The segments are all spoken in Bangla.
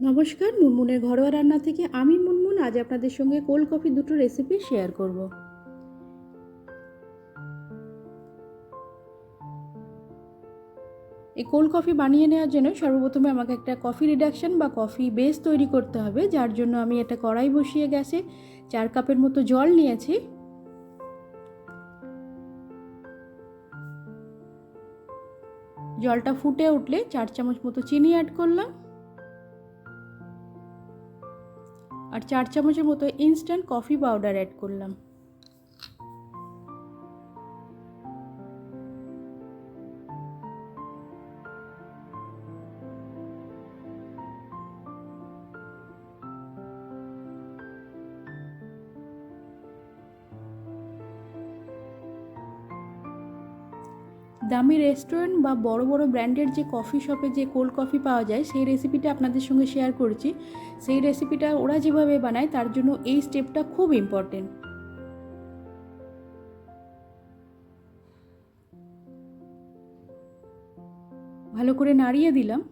নমস্কার, মুনমুনের ঘরোয়া রান্না থেকে আমি মুনমুন। আজ আপনাদের সঙ্গে কোল্ড কফি দুটো রেসিপি শেয়ার করব। এই কোল্ড কফি বানিয়ে নেওয়ার জন্য সর্বপ্রথমে আমাকে একটা কফি রিডাকশন বা কফি বেস তৈরি করতে হবে, যার জন্য আমি একটা কড়াই বসিয়ে গেছে চার কাপের মতো জল নিয়েছি। জলটা ফুটে উঠলে চার চামচ মতো চিনি অ্যাড করলাম। আর চার চামচের মতো ইনস্ট্যান্ট কফি পাউডার অ্যাড করলাম। দামি রেস্টুরেন্ট বা বড় বড় ব্র্যান্ডের যে কফি শপে যে কোল্ড কফি পাওয়া যায়, সেই রেসিপিটা আপনাদের সঙ্গে শেয়ার করছি। সেই রেসিপিটা ওরা যেভাবে বানায়, তার জন্য এই স্টেপটা খুব ইম্পর্টেন্ট ভালো করে নাড়িয়ে দিলাম।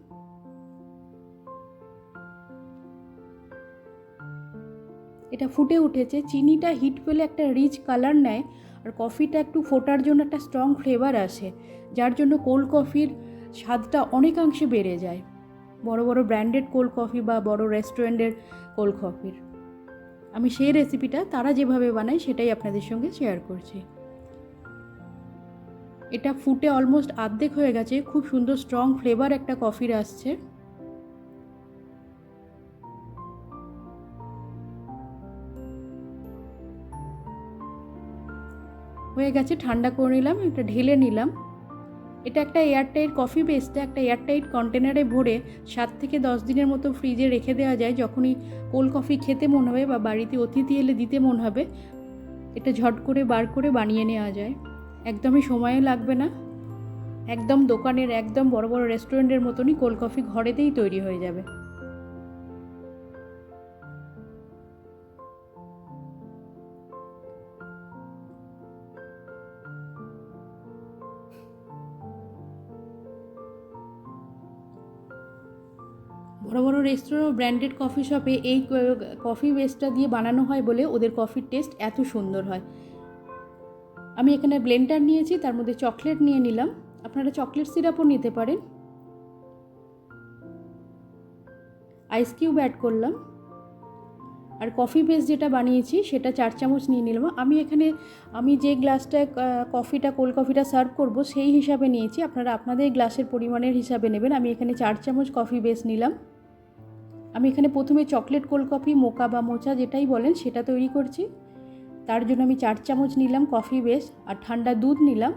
এটা ফুটে উঠেছে। চিনিটা হিট পেলে একটা রিচ কালার নেয়। আর কফিটা একটু ফোটার জন্য একটা স্ট্রং ফ্লেভার আসে, যার জন্য কোল্ড কফির স্বাদটা অনেকাংশে বেড়ে যায়। বড় বড় ব্র্যান্ডেড কোল্ড কফি বা বড় রেস্টুরেন্টের কোল্ড কফির আমি সেই রেসিপিটা তারা যেভাবে বানায় সেটাই আপনাদের সঙ্গে শেয়ার করছি। এটা ফুটে অলমোস্ট আর্ধেক হয়ে গেছে, খুব সুন্দর স্ট্রং ফ্লেভার একটা কফির আসছে। হয়ে গেছে, ঠান্ডা করে নিলাম এটা ঢেলে নিলাম। এটা একটা এয়ারটাইট কফি বেসটা, একটা এয়ারটাইট কন্টেনারে ভরে সাত থেকে দশ দিনের মতো ফ্রিজে রেখে দেওয়া যায়। যখনই কোল্ড কফি খেতে মন হবে বা বাড়িতে অতিথি এলে দিতে মন হবে, এটা ঝট করে বার করে বানিয়ে নেওয়া যায়। একদমই সময় লাগবে না। একদম দোকানের একদম বড় বড় রেস্টুরেন্টের মতনই কোল্ড কফি ঘরেতেই তৈরি হয়ে যাবে। বড় বড় রেস্টুরেন্ট ব্র্যান্ডেড কফি শপে এই কফি বেসটা দিয়ে বানানো হয় বলে ওদের কফির টেস্ট এত সুন্দর হয়। আমি এখানে ব্লেন্ডার নিয়েছি, তার মধ্যে চকলেট নিয়ে নিলাম। আপনারা চকলেট সিরাপও নিতে পারেন। আইস কিউব অ্যাড করলাম। আর কফি বেস যেটা বানিয়েছি, সেটা চার চামচ নিয়ে নিলাম। আমি এখানে, আমি যে গ্লাসটায় কফিটা কোল্ড কফিটা সার্ভ করব, সেই হিসাবে নিয়েছি। আপনারা আপনাদের গ্লাসের পরিমাণের হিসাবে নেবেন। আমি এখানে চার চামচ কফি বেস নিলাম। আমি এখানে প্রথমে চকলেট কোল্ড কফি মোকা বা মোচা যেটাই বলেন সেটা তৈরি করছি। তার জন্য আমি চার চামচ নিলাম কফি বেস আর ঠান্ডা দুধ নিলাম।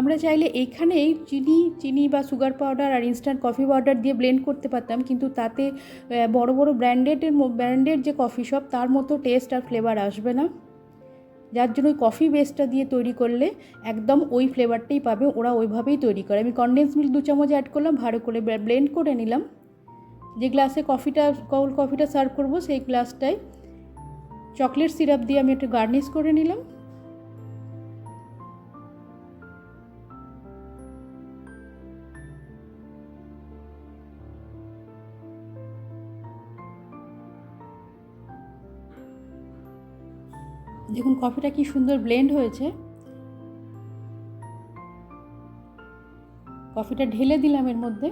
আমরা চাইলে এইখানেই চিনি চিনি বা সুগার পাউডার আর ইনস্ট্যান্ট কফি পাউডার দিয়ে ব্লেন্ড করতে পারতাম, কিন্তু তাতে বড় বড় ব্র্যান্ডেডের ব্র্যান্ডেড যে কফি শপ তার মতো টেস্ট আর ফ্লেভার আসবে না। যার জন্য ওই কফি বেসটা দিয়ে তৈরি করলে একদম ওই ফ্লেভারটাই পাবে, ওরা ওইভাবেই তৈরি করে। আমি কনডেন্স মিল্ক দু চামচ অ্যাড করলাম, ভালো করে ব্লেন্ড করে নিলাম। যে গ্লাসে কফিটা কোল্ড কফিটা সার্ভ করব, সেই গ্লাসটায় চকলেট সিরাপ দিয়ে আমি একটু গার্নিশ করে নিলাম। দেখুন, কফিটা কি সুন্দর ব্লেন্ড হয়েছে। কফিটা ঢেলে দিলাম এর মধ্যে।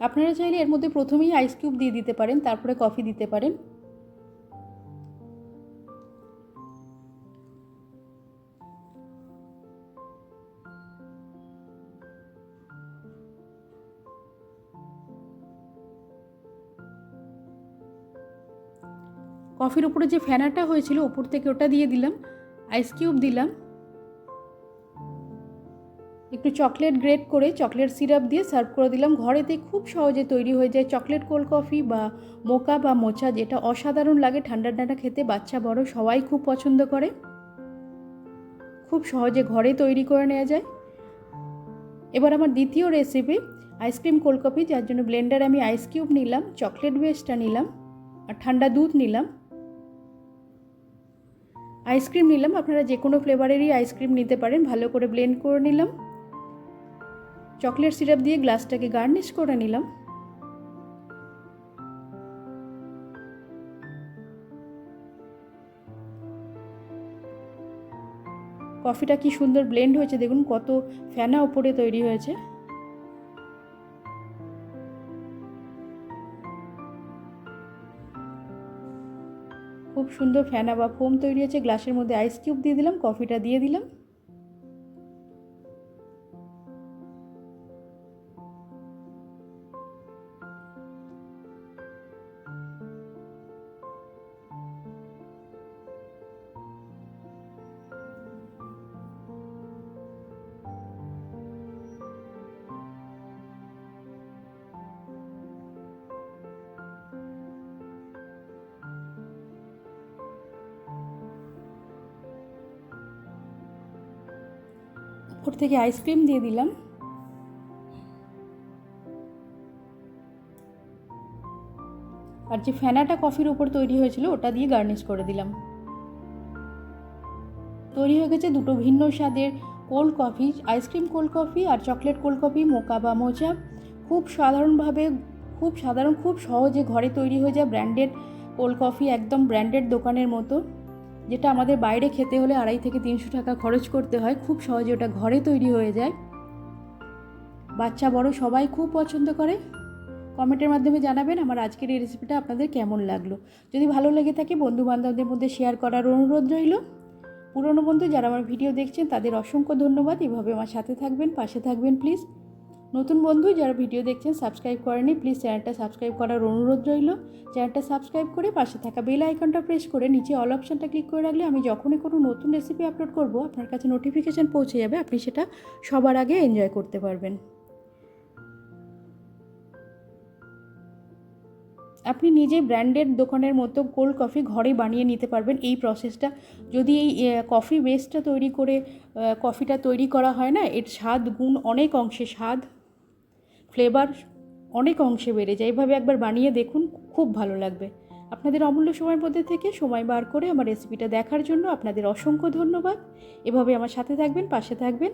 আপনারা চাইলে এর মধ্যে প্রথমেই আইস কিউব দিয়ে দিতে পারেন, তারপরে কফি দিতে পারেন। কফির উপরে যে ফ্যানাটা হয়েছিল উপর থেকে ওটা দিয়ে দিলাম আইস কিউব দিলাম। একটু চকলেট গ্রেট করে চকলেট সিরাপ দিয়ে সার্ভ করে দিলাম। ঘরেতে খুব সহজে তৈরি হয়ে যায় চকলেট কোল্ড কফি বা মোকা বা মোচা যেটা অসাধারণ লাগে ঠান্ডা ঠান্ডা খেতে, বাচ্চা বড় সবাই খুব পছন্দ করে। খুব সহজে ঘরে তৈরি করে নেওয়া যায়। এবার আমার দ্বিতীয় রেসিপি আইসক্রিম কোল্ড কফি যার জন্য ব্লেন্ডারে আমি আইস কিউব নিলাম চকলেট বেসটা নিলাম, আর ঠান্ডা দুধ নিলাম। আইসক্রিম নিলাম। আপনারা যে কোনো ফ্লেভারেরই আইসক্রিম নিতে পারেন। ভালো করে ব্লেন্ড করে নিলাম। চকলেট সিরাপ দিয়ে গ্লাসটাকে গার্নিশ করে নিলাম। কফিটা কি সুন্দর ব্লেন্ড হয়েছে। দেখুন কত ফেনা ওপরে তৈরি হয়েছে। খুব সুন্দর ফেনা বা ফোম তৈরি হয়েছে, গ্লাসের মধ্যে আইস কিউব দিয়ে দিলাম কফিটা দিয়ে দিলাম। উপর থেকে আইসক্রিম দিয়ে দিলাম। আর যে ফেনাটা কফির উপর তৈরি হয়েছিল, ওটা দিয়ে গার্নিশ করে দিলাম। তৈরি হয়ে গেছে দুটো ভিন্ন স্বাদের cold coffee ice cream cold coffee আর চকলেট কোল্ড কফি মোকা বা মোচা খুব সাধারণভাবে, খুব সাধারণ, খুব সহজে ঘরে তৈরি হয়ে যায় ব্র্যান্ডেড কোল্ড কফি একদম ব্র্যান্ডেড দোকানের মতো। যেটা আমাদের বাইরে খেতে হলে আড়াই থেকে তিনশো টাকা খরচ করতে হয়, খুব সহজে ওটা ঘরে তৈরি হয়ে যায়। বাচ্চা বড় সবাই খুব পছন্দ করে। কমেন্টের মাধ্যমে জানাবেন আমার আজকের এই রেসিপিটা আপনাদের কেমন লাগল। যদি ভালো লেগে থাকে বন্ধু বান্ধবদের মধ্যে শেয়ার করার অনুরোধ রইল। পুরনো বন্ধু যারা আমার ভিডিও দেখছেন, তাদের অসংখ্য ধন্যবাদ। এভাবে আমার সাথে থাকবেন, পাশে থাকবেন প্লিজ নতুন বন্ধু যারা ভিডিও দেখছেন সাবস্ক্রাইব করেনি প্লিজ চ্যানেলটা সাবস্ক্রাইব করার অনুরোধ রইল। চ্যানেলটা সাবস্ক্রাইব করে পাশে থাকা বেল আইকনটা প্রেস করে নিচে অল অপশানটা ক্লিক করে রাখলে আমি যখনই কোনো নতুন রেসিপি আপলোড করব, আপনার কাছে নোটিফিকেশান পৌঁছে যাবে, আপনি সেটা সবার আগে এনজয় করতে পারবেন। আপনি নিজে ব্র্যান্ডেড দোকানের মতো কোল্ড কফি ঘরে বানিয়ে নিতে পারবেন এই প্রসেসটা যদি এই কফি বেসটা তৈরি করে কফিটা তৈরি করা হয় না, এর স্বাদ, গুণ অনেক অংশে স্বাদ ফ্লেভার অনেক অংশে বেড়ে যায়। এভাবে একবার বানিয়ে দেখুন, খুব ভালো লাগবে। আপনাদের অমূল্য সময়ের মধ্যে থেকে সময় বার করে আমার রেসিপিটা দেখার জন্য আপনাদের অসংখ্য ধন্যবাদ। এভাবে আমার সাথে থাকবেন, পাশে থাকবেন।